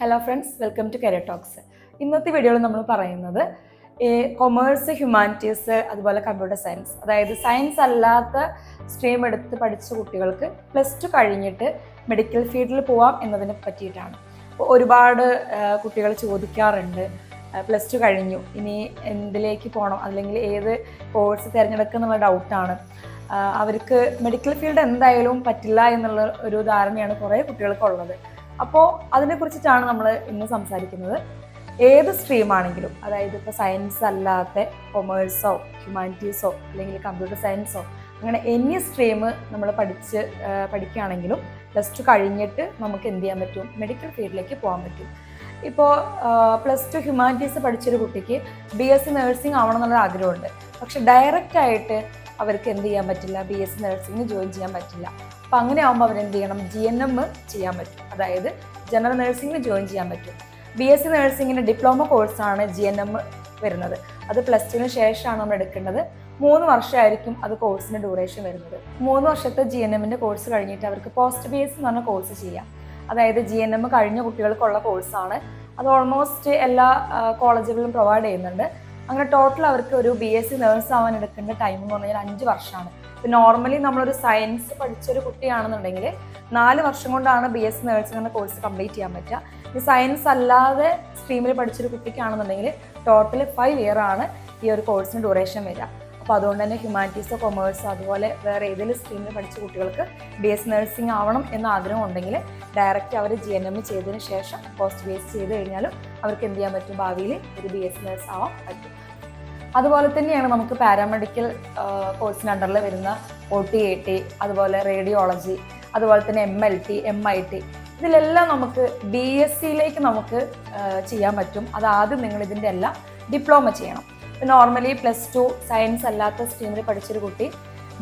Hello friends welcome to career talks ഇന്നത്തെ വീഡിയോയിൽ നമ്മൾ പറയുന്നത് കൊമേഴ്സ് ഹ്യൂമാനിറ്റീസ് അതുപോലെ കമ്പ്യൂട്ടർ സയൻസ് അതായത് സയൻസ് അല്ലാത്ത സ്ട്രീം എടുത്ത് പഠിച്ച കുട്ടികൾക്ക് പ്ലസ് ടു കഴിഞ്ഞിട്ട് മെഡിക്കൽ ഫീൽഡിൽ പോവാം എന്നതിനെ പറ്റിയിട്ടാണ്. അപ്പോൾ ഒരുപാട് കുട്ടികൾ ചോദിക്കാറുണ്ട് പ്ലസ് ടു കഴിഞ്ഞു ഇനി എന്തിലേക്ക് പോകണം അല്ലെങ്കിൽ ഏത് കോഴ്സ് തിരഞ്ഞെടുക്കുക എന്നുള്ള ഡൗട്ടാണ് അവർക്ക് മെഡിക്കൽ ഫീൽഡ് എന്തായാലും പറ്റില്ല എന്നുള്ള ഒരു ധാരണയാണ് കുറേ കുട്ടികൾക്കുള്ളത് അപ്പോൾ അതിനെക്കുറിച്ചിട്ടാണ് നമ്മൾ ഇന്ന് സംസാരിക്കുന്നത്. ഏത് സ്ട്രീമാണെങ്കിലും അതായത് ഇപ്പോൾ സയൻസ് അല്ലാത്ത കൊമേഴ്സോ ഹ്യൂമാനിറ്റീസോ അല്ലെങ്കിൽ കമ്പ്യൂട്ടർ സയൻസോ അങ്ങനെ എനി സ്ട്രീം നമ്മൾ പഠിച്ച് പഠിക്കുകയാണെങ്കിലും പ്ലസ് ടു കഴിഞ്ഞിട്ട് നമുക്ക് എന്ത് ചെയ്യാൻ പറ്റും? മെഡിക്കൽ ഫീൽഡിലേക്ക് പോകാൻ പറ്റും. ഇപ്പോൾ പ്ലസ് ടു ഹ്യൂമാനിറ്റീസ് പഠിച്ചൊരു കുട്ടിക്ക് ബി എസ് സി നേഴ്സിംഗ് ആവണം എന്നുള്ള ആഗ്രഹമുണ്ട് പക്ഷെ ഡയറക്റ്റ് ആയിട്ട് അവർക്ക് എന്ത് ചെയ്യാൻ പറ്റില്ല? ബി എസ് സി നഴ്സിംഗിന് ജോയിൻ ചെയ്യാൻ പറ്റില്ല. അപ്പം അങ്ങനെ ആകുമ്പോൾ അവരെന്ത് ചെയ്യണം? ജി എൻ എം ചെയ്യാൻ പറ്റും. അതായത് ജനറൽ നഴ്സിംഗിന് ജോയിൻ ചെയ്യാൻ പറ്റും. ബി എസ് സി നഴ്സിംഗിന്റെ ഡിപ്ലോമ കോഴ്സാണ് ജി എൻ എം വരുന്നത്. അത് പ്ലസ് ടുവിന് ശേഷമാണ് നമ്മൾ എടുക്കേണ്ടത്. മൂന്ന് വർഷമായിരിക്കും അത് കോഴ്സിന് ഡ്യൂറേഷൻ വരുന്നത്. മൂന്ന് വർഷത്തെ ജി എൻ എമ്മിന്റെ കോഴ്സ് കഴിഞ്ഞിട്ട് അവർക്ക് പോസ്റ്റ് ബി എസ് എന്ന് പറഞ്ഞ കോഴ്സ് ചെയ്യാം. അതായത് ജി എൻ എം കഴിഞ്ഞ കുട്ടികൾക്കുള്ള കോഴ്സാണ് അത് ഓൾമോസ്റ്റ് എല്ലാ കോളേജുകളിലും പ്രൊവൈഡ് ചെയ്യുന്നുണ്ട്. അങ്ങനെ ടോട്ടൽ അവർക്ക് ഒരു ബി എസ് സി നേഴ്സ് ആവാൻ എടുക്കേണ്ട ടൈം എന്ന് പറഞ്ഞാൽ അഞ്ച് വർഷമാണ്. ഇപ്പം നോർമലി നമ്മളൊരു സയൻസ് പഠിച്ചൊരു കുട്ടിയാണെന്നുണ്ടെങ്കിൽ നാല് വർഷം കൊണ്ടാണ് ബി എസ് സി നേഴ്സിംഗ് എന്ന കോഴ്സ് കംപ്ലീറ്റ് ചെയ്യാൻ പറ്റുക. ഈ സയൻസ് അല്ലാതെ സ്ട്രീമിൽ പഠിച്ചൊരു കുട്ടിക്കാണെന്നുണ്ടെങ്കിൽ ടോട്ടൽ ഫൈവ് ഇയർ ആണ് ഈ ഒരു കോഴ്സിന് ഡ്യൂറേഷൻ വരിക. അപ്പോൾ അതുകൊണ്ട് തന്നെ ഹ്യൂമാനിറ്റീസോ കൊമേഴ്സോ അതുപോലെ വേറെ ഏതെങ്കിലും സ്ട്രീമിൽ പഠിച്ച കുട്ടികൾക്ക് ബി എസ് നഴ്സിംഗ് ആവണം എന്ന ആഗ്രഹം ഉണ്ടെങ്കിൽ ഡയറക്റ്റ് അവർ ജി എൻ എം ചെയ്തതിന് ശേഷം പോസ്റ്റ് ബി എസ് ചെയ്ത് കഴിഞ്ഞാലും അവർക്ക് എന്ത് ചെയ്യാൻ പറ്റും? ഭാവിയിൽ ഒരു ബി എസ് നഴ്സ് ആവാൻ പറ്റും. അതുപോലെ തന്നെയാണ് നമുക്ക് പാരാമെഡിക്കൽ കോഴ്സിന് അണ്ടറിൽ വരുന്ന ഒ ടി എ ടി അതുപോലെ റേഡിയോളജി അതുപോലെ തന്നെ M L T M I T ഇതിലെല്ലാം നമുക്ക് ബി എസ് സിയിലേക്ക് നമുക്ക് ചെയ്യാൻ പറ്റും. അത് ആദ്യം നിങ്ങൾ ഇതിന്റെ എല്ലാം ഡിപ്ലോമ ചെയ്യണം. നോർമലി പ്ലസ് ടു സയൻസ് അല്ലാത്ത സ്ട്രീമിൽ പഠിച്ചൊരു കുട്ടി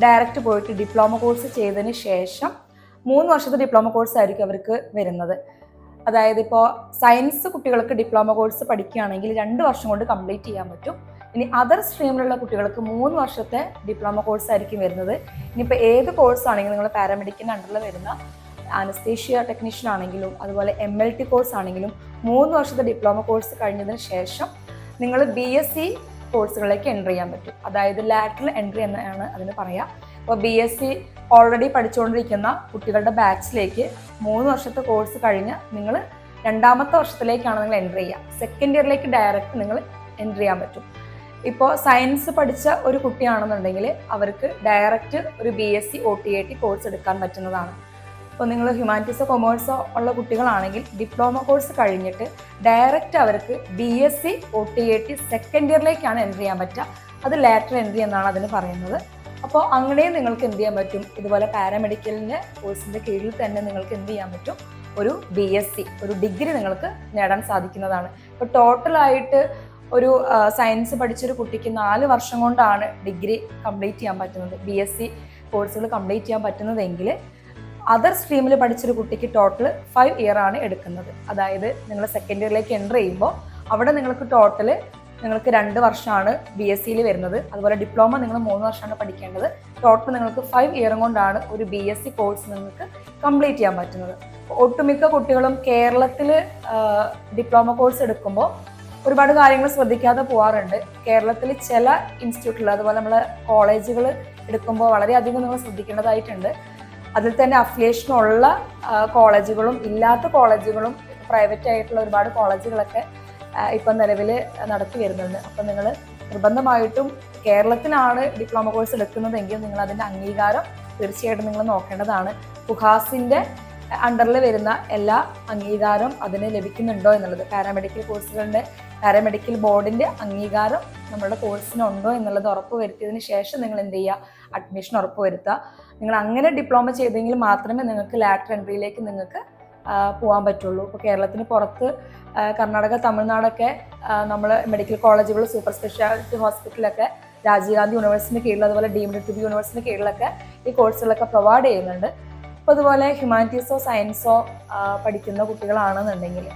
ഡയറക്റ്റ് പോയിട്ട് ഡിപ്ലോമ കോഴ്സ് ചെയ്തതിന് ശേഷം മൂന്ന് വർഷത്തെ ഡിപ്ലോമ കോഴ്സ് ആയിരിക്കും അവർക്ക് വരുന്നത്. അതായത് ഇപ്പോൾ സയൻസ് കുട്ടികൾക്ക് ഡിപ്ലോമ കോഴ്സ് പഠിക്കുകയാണെങ്കിൽ രണ്ട് വർഷം കൊണ്ട് കംപ്ലീറ്റ് ചെയ്യാൻ പറ്റും. ഇനി അതർ സ്ട്രീമിലുള്ള കുട്ടികൾക്ക് മൂന്ന് വർഷത്തെ ഡിപ്ലോമ കോഴ്സ് ആയിരിക്കും വരുന്നത്. ഇനിയിപ്പോൾ ഏത് കോഴ്സ് ആണെങ്കിലും നിങ്ങൾ പാരാമെഡിക്കിന്റെ അണ്ടറിൽ വരുന്ന അനസ്തേഷ്യ ടെക്നീഷ്യൻ ആണെങ്കിലും അതുപോലെ എം എൽ ടി കോഴ്സ് ആണെങ്കിലും മൂന്ന് വർഷത്തെ ഡിപ്ലോമ കോഴ്സ് കഴിഞ്ഞതിന് ശേഷം നിങ്ങൾ ബി എസ് സി കോഴ്സുകളിലേക്ക് എൻട്രി ചെയ്യാൻ പറ്റും. അതായത് ലാറ്ററൽ എൻട്രി എന്നാണ് അതിന് പറയുക അപ്പോൾ ബി എസ് സി ഓൾറെഡി പഠിച്ചുകൊണ്ടിരിക്കുന്ന കുട്ടികളുടെ ബാച്ചിലേക്ക് മൂന്ന് വർഷത്തെ കോഴ്സ് കഴിഞ്ഞ് നിങ്ങൾ രണ്ടാമത്തെ വർഷത്തിലേക്കാണ് നിങ്ങൾ എൻട്രി ചെയ്യുക. സെക്കൻഡ് ഇയറിലേക്ക് ഡയറക്റ്റ് നിങ്ങൾ എൻട്രി ചെയ്യാൻ പറ്റും. ഇപ്പോൾ സയൻസ് പഠിച്ച ഒരു കുട്ടിയാണെന്നുണ്ടെങ്കിൽ അവർക്ക് ഡയറക്റ്റ് ഒരു B S C O T A T course എടുക്കാൻ പറ്റുന്നതാണ്. ഇപ്പോൾ നിങ്ങൾ ഹ്യൂമാനിറ്റീസോ കൊമേഴ്സോ ഉള്ള കുട്ടികളാണെങ്കിൽ ഡിപ്ലോമ കോഴ്സ് കഴിഞ്ഞിട്ട് ഡയറക്റ്റ് അവർക്ക് B S C O T A T second ഇയറിലേക്കാണ് enter ചെയ്യാൻ പറ്റുക. അത് ലാറ്റർ എൻട്രി എന്നാണ് അതിന് പറയുന്നത്. അപ്പോൾ അങ്ങനെയും നിങ്ങൾക്ക് എന്ത് ചെയ്യാൻ പറ്റും? ഇതുപോലെ പാരാമെഡിക്കലിന്റെ കോഴ്സിന്റെ കീഴിൽ തന്നെ നിങ്ങൾക്ക് എന്ത് ചെയ്യാൻ പറ്റും? ഒരു ബി എസ് സി ഒരു ഡിഗ്രി നിങ്ങൾക്ക് നേടാൻ സാധിക്കുന്നതാണ്. ഇപ്പോൾ ടോട്ടലായിട്ട് ഒരു സയൻസ് പഠിച്ചൊരു കുട്ടിക്ക് നാല് വർഷം കൊണ്ടാണ് ഡിഗ്രി കംപ്ലീറ്റ് ചെയ്യാൻ പറ്റുന്നത്. ബി എസ് സി കോഴ്സുകൾ കംപ്ലീറ്റ് ചെയ്യാൻ പറ്റുന്നതെങ്കിൽ അതർ സ്ട്രീമിൽ പഠിച്ചൊരു കുട്ടിക്ക് ടോട്ടൽ ഫൈവ് ഇയർ ആണ് എടുക്കുന്നത്. അതായത് നിങ്ങൾ സെക്കൻഡ് ഇയറിലേക്ക് എന്റർ ചെയ്യുമ്പോൾ അവിടെ നിങ്ങൾക്ക് ടോട്ടൽ നിങ്ങൾക്ക് രണ്ട് വർഷമാണ് ബി എസ് സിയിൽ വരുന്നത്. അതുപോലെ ഡിപ്ലോമ നിങ്ങൾ മൂന്ന് വർഷമാണ് പഠിക്കേണ്ടത്. ടോട്ടൽ നിങ്ങൾക്ക് ഫൈവ് ഇയർ കൊണ്ടാണ് ഒരു ബി എസ് സി കോഴ്സ് നിങ്ങൾക്ക് കംപ്ലീറ്റ് ചെയ്യാൻ പറ്റുന്നത്. ഒട്ടുമിക്ക കുട്ടികളും കേരളത്തിൽ ഡിപ്ലോമ കോഴ്സ് എടുക്കുമ്പോൾ ഒരുപാട് കാര്യങ്ങൾ ശ്രദ്ധിക്കാതെ പോകാറുണ്ട് കേരളത്തിൽ ചില ഇൻസ്റ്റിറ്റ്യൂട്ടുകൾ അതുപോലെ നമ്മൾ കോളേജുകൾ എടുക്കുമ്പോൾ വളരെയധികം നിങ്ങൾ ശ്രദ്ധിക്കേണ്ടതായിട്ടുണ്ട്. അതിൽ തന്നെ അഫിലിയേഷൻ ഉള്ള കോളേജുകളും ഇല്ലാത്ത കോളേജുകളും പ്രൈവറ്റ് ആയിട്ടുള്ള ഒരുപാട് കോളേജുകളൊക്കെ ഇപ്പം നിലവിൽ നടത്തി വരുന്നുണ്ട്. അപ്പം നിങ്ങൾ നിർബന്ധമായിട്ടും കേരളത്തിലാണ് ഡിപ്ലോമ കോഴ്സ് എടുക്കുന്നതെങ്കിൽ നിങ്ങൾ അതിന്റെ അംഗീകാരം തീർച്ചയായിട്ടും നിങ്ങൾ നോക്കേണ്ടതാണ്. കുഹാസിന്റെ അണ്ടറിൽ വരുന്ന എല്ലാ അംഗീകാരം അതിന് ലഭിക്കുന്നുണ്ടോ എന്നുള്ളത്. പാരാമെഡിക്കൽ കോഴ്സുകളുടെ പാരാമെഡിക്കൽ ബോർഡിന്റെ അംഗീകാരം നമ്മുടെ കോഴ്സിനുണ്ടോ എന്നുള്ളത് ഉറപ്പ് വരുത്തിയതിന് ശേഷം നിങ്ങൾ എന്ത് ചെയ്യുക? അഡ്മിഷൻ ഉറപ്പ് വരുത്തുക. നിങ്ങൾ അങ്ങനെ ഡിപ്ലോമ ചെയ്തെങ്കിൽ മാത്രമേ നിങ്ങൾക്ക് ലാറ്റർ എൻട്രിയിലേക്ക് നിങ്ങൾക്ക് പോകാൻ പറ്റുള്ളൂ. ഇപ്പോൾ കേരളത്തിന് പുറത്ത് കർണാടക തമിഴ്നാടൊക്കെ നമ്മൾ മെഡിക്കൽ കോളേജുകൾ സൂപ്പർ സ്പെഷ്യാലിറ്റി ഹോസ്പിറ്റലൊക്കെ രാജീവ് ഗാന്ധി യൂണിവേഴ്സിറ്റിന് കീഴിൽ അതുപോലെ ഡീംഡ് ടു ബി യൂണിവേഴ്സിറ്റിന് കീഴിലൊക്കെ ഈ കോഴ്സുകളൊക്കെ പ്രൊവൈഡ് ചെയ്യുന്നുണ്ട്. അപ്പോൾ അതുപോലെ ഹ്യൂമാനിറ്റീസോ സയൻസോ പഠിക്കുന്ന കുട്ടികളാണെന്നുണ്ടെങ്കിൽ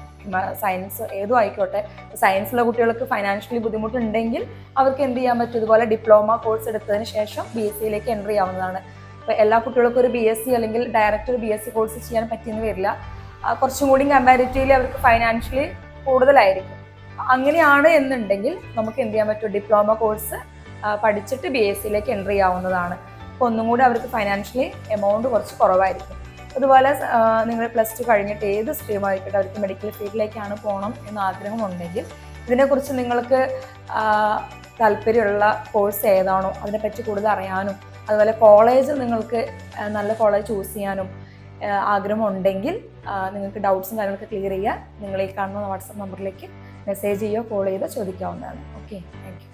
സയൻസ് ഏതും ആയിക്കോട്ടെ സയൻസിലെ കുട്ടികൾക്ക് ഫൈനാൻഷ്യലി ബുദ്ധിമുട്ടുണ്ടെങ്കിൽ അവർക്ക് എന്ത് ചെയ്യാൻ പറ്റും? ഇതുപോലെ ഡിപ്ലോമ കോഴ്സ് എടുത്തതിന് ശേഷം ബി എസ് സിയിലേക്ക് എൻട്രി ചെയ്യാവുന്നതാണ് അപ്പോൾ എല്ലാ കുട്ടികൾക്കും ഒരു ബി എസ് സി അല്ലെങ്കിൽ ഡയറക്റ്റ് ഒരു ബി എസ് സി കോഴ്സ് ചെയ്യാൻ പറ്റിയെന്ന് വരില്ല. കുറച്ചും കൂടി കമ്പാരിറ്റീവ്ലി അവർക്ക് ഫൈനാൻഷ്യലി കൂടുതലായിരിക്കും. അങ്ങനെയാണ് എന്നുണ്ടെങ്കിൽ നമുക്ക് എന്ത് ചെയ്യാൻ പറ്റും? ഡിപ്ലോമ കോഴ്സ് പഠിച്ചിട്ട് ബി എസ് സിയിലേക്ക് എന്റർ ചെയ്യാവുന്നതാണ് അപ്പോൾ ഒന്നും കൂടി അവർക്ക് ഫൈനാൻഷ്യലി എമൗണ്ട് കുറച്ച് കുറവായിരിക്കും. അതുപോലെ നിങ്ങൾ പ്ലസ് ടു കഴിഞ്ഞിട്ട് ഏത് സ്ട്രീം ആയിക്കോട്ടെ അവർക്ക് മെഡിക്കൽ ഫീൽഡിലേക്കാണ് പോകണം എന്ന് ആഗ്രഹമുണ്ടെങ്കിൽ ഇതിനെക്കുറിച്ച് നിങ്ങൾക്ക് താല്പര്യമുള്ള കോഴ്സ് ഏതാണോ അതിനെപ്പറ്റി കൂടുതൽ അറിയാനും അതുപോലെ കോളേജ് നിങ്ങൾക്ക് നല്ല കോളേജ് ചൂസ് ചെയ്യാനും ആഗ്രഹമുണ്ടെങ്കിൽ നിങ്ങൾക്ക് ഡൗട്ട്സും കാര്യങ്ങളൊക്കെ ക്ലിയർ ചെയ്യുക. നിങ്ങൾ ഈ കാണുന്ന വാട്സപ്പ് നമ്പറിലേക്ക് മെസ്സേജ് ചെയ്യുകയോ കോൾ ചെയ്തോ ചോദിക്കാവുന്നതാണ്. Okay thank